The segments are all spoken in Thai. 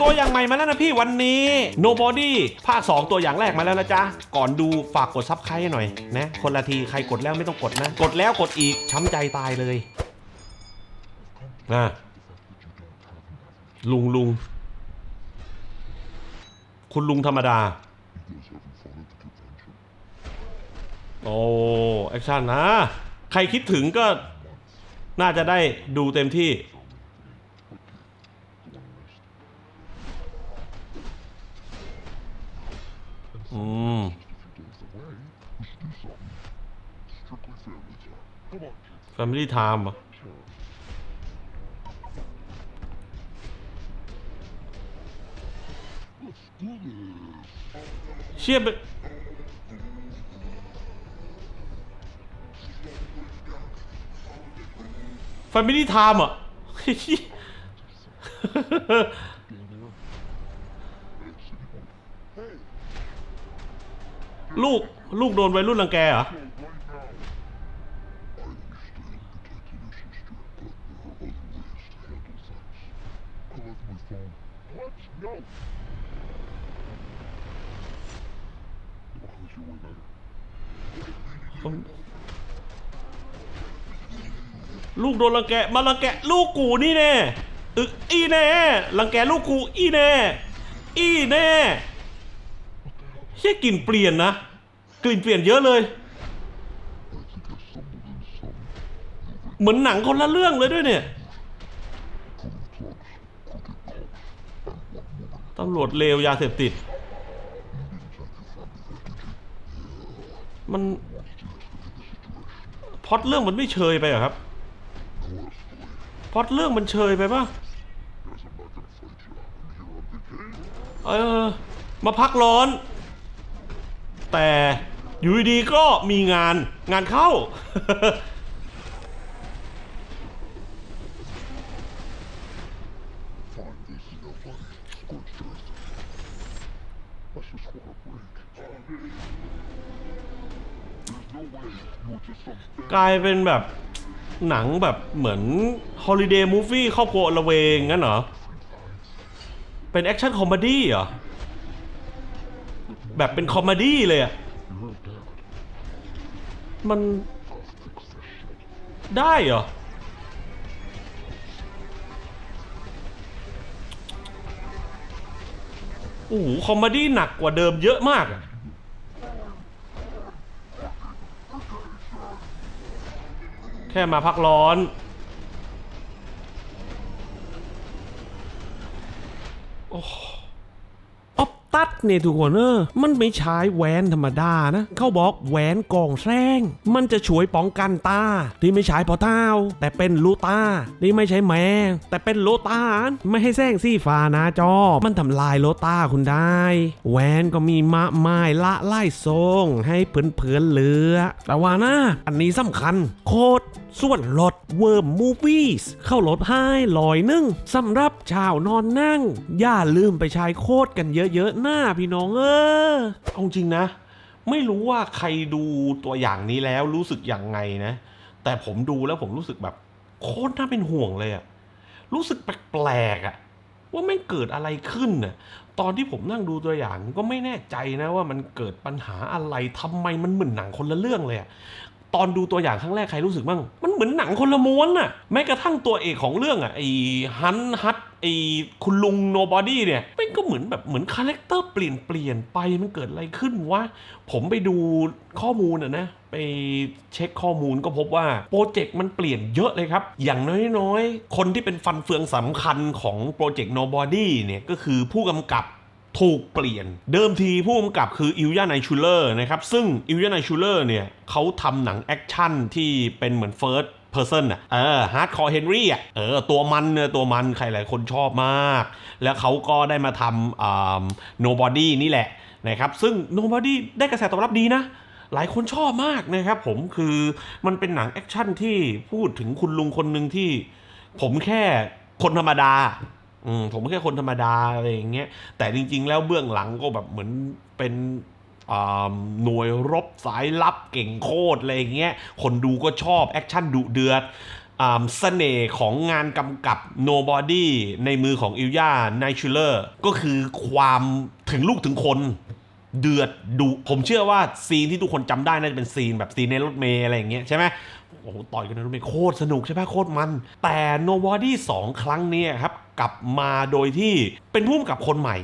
ตัวอย่างใหม่มาแล้วนะพี่วันนี้ Nobody ภาค 2 ตัวอย่างแรกมาแล้วนะจ๊ะ ก่อนดูฝากกดซับใครหน่อยนะ คนละทีใครกดแล้วไม่ต้องกดนะ กดแล้วกดอีกช้ำใจตายเลยนะลุงลุง คุณลุงธรรมดา โอ้ แอคชั่นนะ ใครคิดถึงก็น่าจะได้ดูเต็มที่ อืม Family Time อะเชี่ยไปแฟมิลี่ไทม์อะ ลูก ลูกโดนวัยรุ่นรังแกเหรอ ลูกโดนรังแก มารังแก ลูกกูนี่แน่อึอีแน่รังแกลูกกูอีแน่ อีแน่เฮียกลิ่นเปลี่ยนนะ กลิ่นเปลี่ยนเยอะเลย เหมือนหนังคนละเรื่องเลยด้วยเนี่ยตำรวจเลวยาเสพติด มันพอดเรื่องมันไม่เชยไปเหรอครับพอดเรื่องมันเชยไปปะเออมาพักร้อน แต่อยู่ดีๆก็มีงานงานเข้า กลายเป็นแบบหนังแบบเหมือนฮอลิเดย์มูฟวี่ครอบครัวละเวงงั้นเหรอ เป็นแอคชั่นคอมเมดี้เหรอ แบบเป็นคอมเมดี้เลยอะมันได้เหรอ โอ้โห คอมเมดี้หนักกว่าเดิมเยอะมากอะแค่มาพักร้อน เนี่ยทุกคนเออมันไม่ใช้แหวนธรรมดานะ เขาบอกแหวนกองแซงมันจะช่วยป้องกันตา ที่ไม่ใช้พอเท้า แต่เป็นลูตาที่ไม่ใช่แมงแต่เป็นโลตาไม่ให้แซงซี่ฟ้านะจอ มันทำลายโลตาคุณได้ แหวนก็มีมะไม้ละไล่ทรงให้เพื่อนๆเหลือ แต่ว่านะอันนี้สำคัญ โคตรส่วนลดเวิร์มมูวี่เข้าลดให้ลอยนึ่งสำหรับชาวนอนนั่ง อย่าลืมไปใช้โคดกันเยอะๆหน้าพี่น้องเออเอาจริงนะ ไม่รู้ว่าใครดูตัวอย่างนี้แล้วรู้สึกยังไงนะ แต่ผมดูแล้วผมรู้สึกแบบโคตรน่าเป็นห่วงเลยอะรู้สึกแปลกๆอะว่าไม่เกิดอะไรขึ้นน่ะตอนที่ผมนั่งดูตัวอย่างก็ไม่แน่ใจนะว่ามันเกิดปัญหาอะไรทำไมมันเหมือนหนังคนละเรื่องเลยอะ ตอนดูตัวอย่างครั้งแรกใครรู้สึกบ้าง มันเหมือนหนังคนละม้วนน่ะ แม้กระทั่งตัวเอกของเรื่องอะไอ้ฮันฮัตไอ้คุณลุงโนบอดี้เนี่ยเป็นก็เหมือนแบบเหมือนคาแรคเตอร์เปลี่ยนเปลี่ยนไปมันเกิดอะไรขึ้นวะ ผมไปดูข้อมูลอะนะ ไปเช็คข้อมูลก็พบว่า โปรเจกต์มันเปลี่ยนเยอะเลยครับ อย่างน้อยๆ คนที่เป็นฟันเฟืองสำคัญของโปรเจกต์โนบอดี้เนี่ยก็คือผู้กำกับ ถูกเปลี่ยน เดิมทีผู้กำกับคืออิลยาไนชูเลอร์นะครับ ซึ่งอิลยาไนชูเลอร์เนี่ยเขาทำหนังแอคชั่นที่เป็นเหมือนเฟิร์สเพอร์เซนอะ เออฮาร์ดคอร์เฮนรี่อะ เออ ตัวมันเนี่ยตัวมันใครหลายคนชอบมาก แล้วเขาก็ได้มาทำอ่า nobody นี่แหละนะครับ ซึ่ง nobody ได้กระแสตอบรับดีนะหลายคนชอบมากนะครับผมคือมันเป็นหนังแอคชั่นที่พูดถึงคุณลุงคนหนึ่งที่ ผมแค่คนธรรมดา อืมผมแค่คนธรรมดาอะไรอย่างเงี้ยแต่จริง ๆ แล้วเบื้องหลังก็แบบเหมือนเป็นหน่วยรบสายลับเก่งโคตรอะไรอย่างเงี้ยคนดูก็ชอบ แอคชั่นดุเดือดเสน่ห์ของงานกำกับ Nobody ในมือของอิลยาไนชูเลอร์ก็คือความถึงลูกถึงคนเดือดดุผมเชื่อว่าซีนที่ทุกคนจำได้น่าจะเป็นซีนแบบซีนในรถเมล์อะไรอย่างเงี้ยใช่ไหมโอ้โหต่อยกันในรถเมล์โคตรสนุกใช่ไหมโคตรมัน แต่ Nobody 2 ครั้งนี้ครับ กลับมาโดยที่เป็นผู้กำกับคนใหม่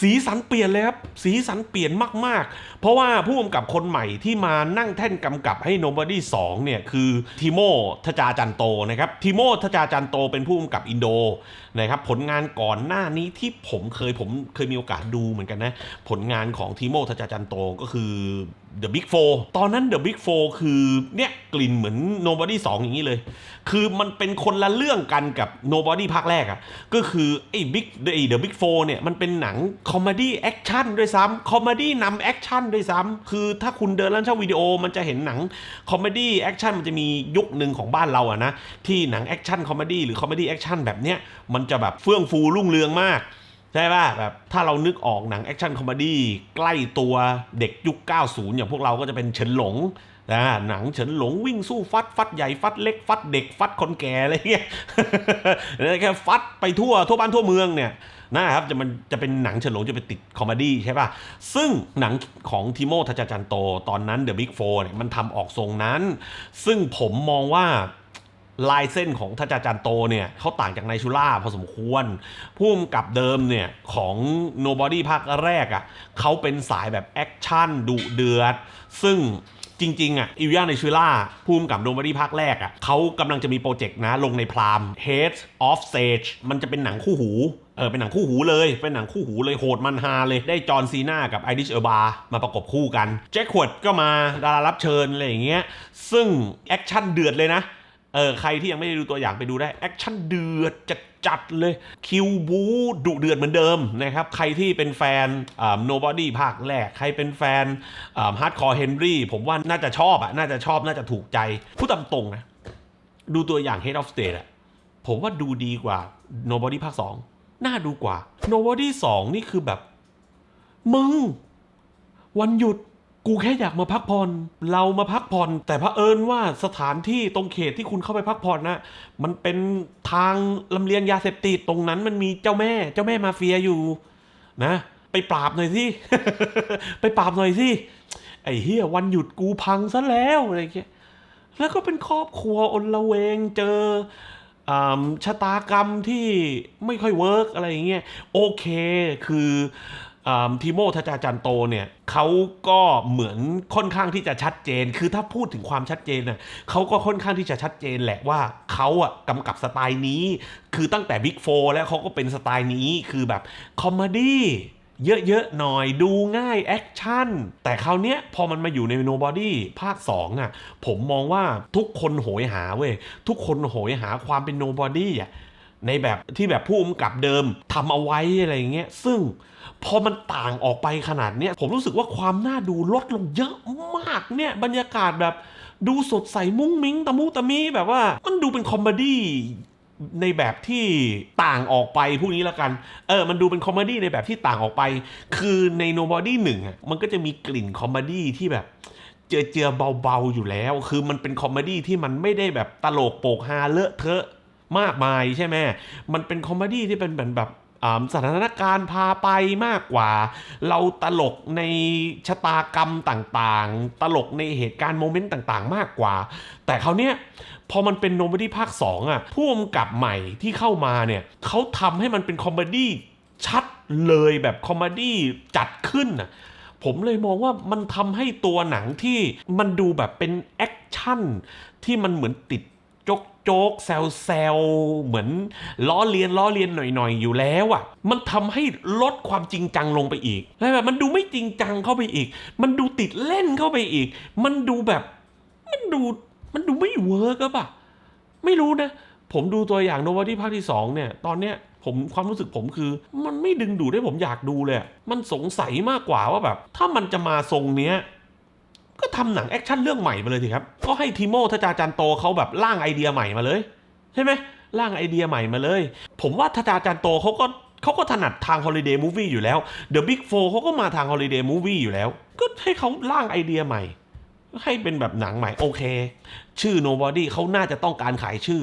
สีสันเปลี่ยนเลยครับสีสันเปลี่ยนมากๆ เพราะว่าผู้กำกับคนใหม่ที่มานั่งแท่นกำกับให้ Nobody 2เนี่ยคือทิโมทจาจันโตนะครับทิโมทจาจันโตเป็นผู้กำกับอินโดนะครับผลงานก่อนหน้านี้ที่ผมเคยผมเคยมีโอกาสดูเหมือนกันนะผลงานของทิโมทจาจันโตก็คือ The Big Four ตอนนั้น The Big Four คือเนี่ยกลิ่นเหมือน Nobody 2 อย่างนี้เลย คือมันเป็นคนละเรื่องกันกับ Nobody ภาคแรกอะ่ะ ก็คือไอ้ Big ไอ้ The Big Four เนี่ยมันเป็นหนังคอมเมดี้แอคชั่นด้วยซ้ำคอมเมดี้นำแอคชั่นด้วยซ้ำคือถ้าคุณเดินร้านเช่าวิดีโอมันจะเห็นหนังคอมเมดี้แอคชั่นมันจะมียุคหนึ่งของบ้านเราอะนะที่หนังแอคชั่นคอมเมดี้หรือคอมเมดี้แอคชั่นแบบเนี้ยมันจะแบบเฟื่องฟูรุ่งเรืองมาก ใช่ป่ะแบบถ้าเรานึกออกหนังแอคชั่นคอมเมดี้ใกล้ตัวเด็กยุค 90 อย่างพวกเราก็จะเป็นเฉินหลงนะหนังเฉินหลงวิ่งสู้ฟัด ฟัดใหญ่ฟัดเล็กฟัดเด็กฟัดคนแก่อะไรเงี้ยแค่ฟัดไปทั่วทั่วบ้านทั่วเมืองเนี่ยนะครับจะมันจะเป็นหนังเฉินหลงจะไปติดคอมเมดี้ใช่ป่ะ ซึ่งหนังของทิโมทัจจาจันโต ตอนนั้น The Big Four เนี่ยมันทำออกทรงนั้น ซึ่งผมมองว่า ลายเส้นของทัจจาจันโตเนี่ยเขาต่างจากไนชูล่าพอสมควรพุ่มกับเดิมเนี่ยของ Nobody ภาคแรกอะ่ะเขาเป็นสายแบบแอคชั่นดุเดือด ซึ่งจริง ๆ อะ อิวย่าในชูล่าพุ่มกับ Nobody ภาคแรกอะเขากำลังจะมีโปรเจกต์นะ ลงในพราม Head of Sage มันจะเป็นหนังคู่หู เออ เป็นหนังคู่หูเลย เป็นหนังคู่หูเลยโหดมันฮาเลย ได้จอห์นซีนากับไอริชเออร์บามาประกบคู่กัน แจ็คขวดก็มาดารารับเชิญอะไรอย่างเงี้ย ซึ่งแอคชั่นเดือดเลยนะ เออใครที่ยังไม่ได้ดูตัวอย่างไปดูได้แอคชั่นเดือดจัดจัดเลยคิวบูดุเดือดเหมือนเดิมนะครับใครที่เป็นแฟนอ่า nobody ภาคแรก ใครเป็นแฟนฮาร์ดคอร์เฮนรี่ผมว่าน่าจะชอบอะน่าจะชอบน่าจะถูกใจพูดตามตรงนะ ดูตัวอย่าง Head of State อะผมว่าดูดีกว่า nobody ภาค 2 น่าดูกว่า nobody 2 นี่คือแบบ มึง วันหยุด กูแค่อยากมาพักผ่อน เรามาพักผ่อน แต่พระเอิญว่าสถานที่ตรงเขตที่คุณเข้าไปพักผ่อนนะมันเป็นทางลำเลียงยาเสพติดตรงนั้นมันมีเจ้าแม่ เจ้าแม่มาเฟียอยู่นะ ไปปราบหน่อยสิ ไปปราบหน่อยสิ ไอ้เฮียวันหยุดกูพังซะแล้วอะไรเงี้ย แล้วก็เป็นครอบครัวอนละเวงเจออ่าชะตากรรมที่ไม่ค่อยเวิร์กอะไรอย่างเงี้ยโอเค คือ ทีโมทัจจาจันโตเนี่ยเขาก็เหมือนค่อนข้างที่จะชัดเจน คือถ้าพูดถึงความชัดเจนน่ะเขาก็ค่อนข้างที่จะชัดเจนแหละว่าเขาอะกำกับสไตล์นี้ คือตั้งแต่บิ๊กโฟแล้วเขาก็เป็นสไตล์นี้คือแบบคอมเมดี้เยอะๆหน่อยดูง่ายแอคชั่น แต่คราวเนี้ยพอมันมาอยู่ใน Nobody ภาค 2 อะ ผมมองว่าทุกคนโหยหาเว้ย ทุกคนโหยหาความเป็น Nobody อะ ในแบบที่แบบผู้กำกับเดิมทำเอาไว้อะไรอย่างเงี้ยซึ่งพอมันต่างออกไปขนาดเนี้ยผมรู้สึกว่าความน่าดูลดลงเยอะมากเนี่ยบรรยากาศแบบดูสดใสมุ้งมิ้งตะมุตะมีแบบว่ามันดูเป็นคอมเมดี้ในแบบที่ต่างออกไปพวกนี้ล้วกัน เออ มันดูเป็นคอมเมดี้ในแบบที่ต่างออกไป คือใน Nobody หนึ่งอะ มันก็จะมีกลิ่นคอมเมดี้ที่แบบ เจือเจือเบาๆอยู่แล้ว คือมันเป็นคอมเมดี้ที่มันไม่ได้แบบตลกโปกฮาเลอะเทอะ มากมายใช่ไหมมันเป็นคอมเมดี้ที่เป็นแบบอ่าสถานการณ์พาไปมากกว่า เราตลกในชะตากรรมต่างๆ ตลกในเหตุการณ์โมเมนต์ต่างๆ มากกว่า แต่คราวเนี้ยพอมันเป็นโนบ o ดี้ภาค2อะผู้กำกับใหม่ที่เข้ามาเนี่ยเขาทำให้มันเป็นคอมเมดี้ชัดเลยแบบคอมเมดี้จัดขึ้นอะผมเลยมองว่ามันทำให้ตัวหนังที่มันดูแบบเป็นแอคชั่นที่มันเหมือนติด จกโจ๊กแซวแซวเหมือนล้อเลียนล้อเลียนหน่อยๆอยู่แล้วอะ มันทำให้ลดความจริงจังลงไปอีกแล้วแบบมันดูไม่จริงจังเข้าไปอีก มันดูติดเล่นเข้าไปอีก มันดูแบบ มันดูมันดูไม่เวิร์กอะป่ะไม่รู้นะ ผมดูตัวอย่างโนวาที่ภาคที่สองเนี่ยตอนเนี้ยผมความรู้สึกผมคือ มันไม่ดึงดูดให้ผมอยากดูเลย มันสงสัยมากกว่าว่าแบบ ถ้ามันจะมาทรงเนี้ย ก็ทำหนังแอคชั่นเรื่องใหม่มาเลยสิครับ ก็ให้ทีโมทจาจันโตเขาแบบร่างไอเดียใหม่มาเลย ใช่ไหมร่างไอเดียใหม่มาเลย ผมว่าทจาจันโตเขาก็เขาก็ถนัดทางฮอลิเดย์มูฟวี่อยู่แล้วเดอะบิ๊กโฟเขาก็มาทางฮอลิเดย์มูฟวี่อยู่แล้ว ก็ให้เขาร่างไอเดียใหม่ ให้เป็นแบบหนังใหม่โอเค ชื่อ nobody เขาน่าจะต้องการขายชื่อ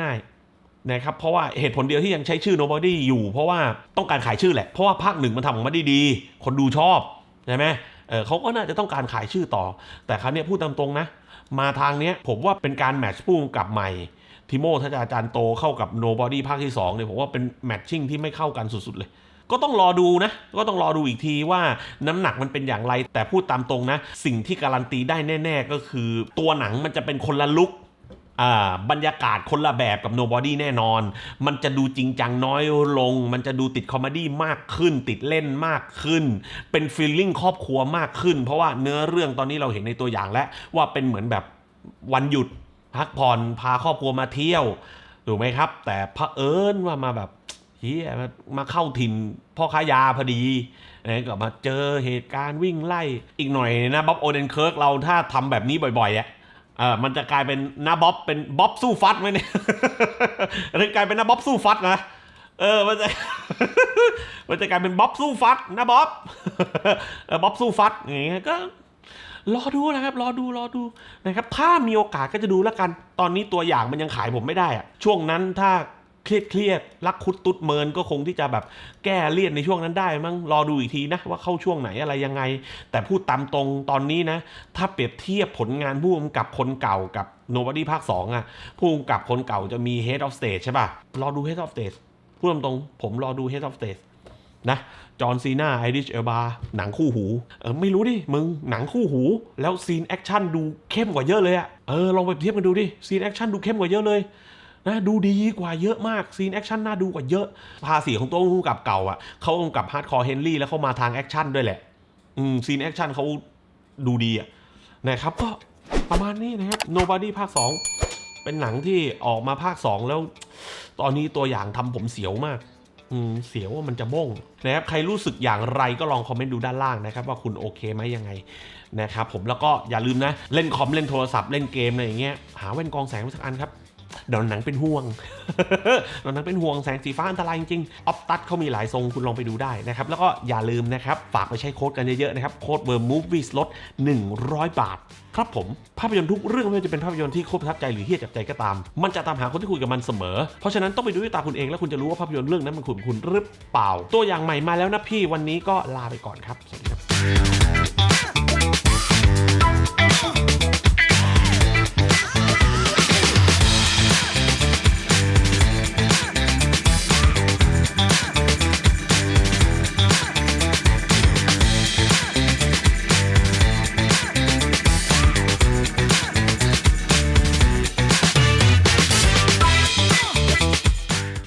ง่ายๆนะครับเพราะว่าเหตุผลเดียวที่ยังใช้ชื่อ nobody อยู่ เพราะว่าต้องการขายชื่อแหละเพราะว่าภาคหนึ่งมันทำออกมาได้ดี คนดูชอบใช่ไหม เขาก็น่าจะต้องการขายชื่อต่อ แต่ครั้นี้ยพูดตามตรงนะ มาทางเนี้ยผมว่าเป็นการแมทช์ผู้กำกับใหม่ทิโมทัชอาจารย์โตเข้ากับโนบอดี้ภาคที่2เนี่ยผมว่าเป็นแมทชิ่งที่ไม่เข้ากันสุดๆเลย ก็ต้องรอดูนะ ก็ต้องรอดูอีกทีว่าน้ำหนักมันเป็นอย่างไร แต่พูดตามตรงนะ สิ่งที่การันตีได้แน่ ๆ ก็คือ ตัวหนังมันจะเป็นคนละลุก บรรยากาศคนละแบบกับ Nobody แน่นอน มันจะดูจริงจังน้อยลง มันจะดูติดคอมเมดี้มากขึ้น ติดเล่นมากขึ้น เป็นฟีลลิ่งครอบครัวมากขึ้น เพราะว่าเนื้อเรื่องตอนนี้เราเห็นในตัวอย่างแล้ว ว่าเป็นเหมือนแบบวันหยุดพักผ่อนพาครอบครัวมาเที่ยวถูกไหมครับ แต่พระเอิญว่ามาแบบเฮียมามาเข้าถิ่นพ่อค้ายาพอดีนะก็มาเจอเหตุการณ์วิ่งไล่อีกหน่อยนะบ๊อบโอเดนเคิร์กเราถ้าทำแบบนี้บ่อยๆอะ เออมันจะกลายเป็นนาบ๊อบเป็นบ๊อบสู้ฟัดไหมเนี่ยหรือกลายเป็นนาบ๊อบสู้ฟัดนะเออมันจะมันจะกลายเป็นบ๊อบสู้ฟัดนะบ๊อบบ๊อบสู้ฟัดอย่างเงี้ยก็รอดูนะครับ รอดูรอดูนะครับ ถ้ามีโอกาสก็จะดูแล้วกัน ตอนนี้ตัวอย่างมันยังขายผมไม่ได้อะช่วงนั้นถ้า เครียดเครียดรักคุดตุดเมินก็คงที่จะแบบแก้เลี่ยนในช่วงนั้นได้มั้งรอดูอีกทีนะว่าเข้าช่วงไหนอะไรยังไง แต่พูดตามตรงตอนนี้นะ ถ้าเปรียบเทียบผลงานผู้กำกับคนเก่ากับ Nobody ภาค 2อะผู้กำกับคนเก่าจะมี Head of Stage ใช่ป่ะ รอดู Head of Stage พูดตรงๆผมรอดู Head of Stage นะจอห์นซีนาไอริชเอลบาหนังคู่หู เออ ไม่รู้ดิ มึงหนังคู่หู แล้วซีนแอคชั่นดูเข้มกว่าเยอะเลยอะเออ ลองไปเทียบกันดูดิ ซีนแอคชั่นดูเข้มกว่าเยอะเลย นะดูดีกว่าเยอะมากซีนแอคชั่นน่าดูกว่าเยอะภาษีของตัวผู้กำกับเก่าอะเขากำกับฮาร์ดคอร์เฮนรี่แล้วเขามาทางแอคชั่นด้วยแหละอืมซีนแอคชั่นเขาดูดีอะนะครับก็ประมาณนี้นะครับ Nobody ภาค 2 เป็นหนังที่ออกมาภาค 2 แล้ว ตอนนี้ตัวอย่างทำผมเสียวมากอืมเสียวว่ามันจะบ้งนะครับใครรู้สึกอย่างไรก็ลองคอมเมนต์ดูด้านล่างนะครับ ว่าคุณโอเคไหมยังไงนะครับผมแล้วก็อย่าลืมนะ เล่นคอมเล่นโทรศัพท์เล่นเกมอะไรอย่างเงี้ยหาแว่นกองแสงสักอันครับ เดี๋ยวหนังเป็นห่วงเดี๋ยวหนังเป็นห่วงแสงสีฟ้าอันตรายจริงๆออฟตัดเขามีหลายทรงคุณลองไปดูได้นะครับแล้วก็อย่าลืมนะครับฝากไปใช้โค้ดกันเยอะๆนะครับโค้ดเบอร์มูฟวี่ลด100 บาท ครับผม ภาพยนตร์ทุกเรื่องไม่ว่าจะเป็นภาพยนตร์ที่โคตรประทับใจหรือเฮี้ยจับใจก็ตาม มันจะตามหาคนที่คุยกับมันเสมอ เพราะฉะนั้นต้องไปดูด้วยตาคุณเองแล้วคุณจะรู้ว่าภาพยนตร์เรื่องนั้นมันคุยกับคุณหรือเปล่า ตัวอย่างใหม่มาแล้วนะพี่วันนี้ก็ลาไปก่อนครับสวัสดีครับ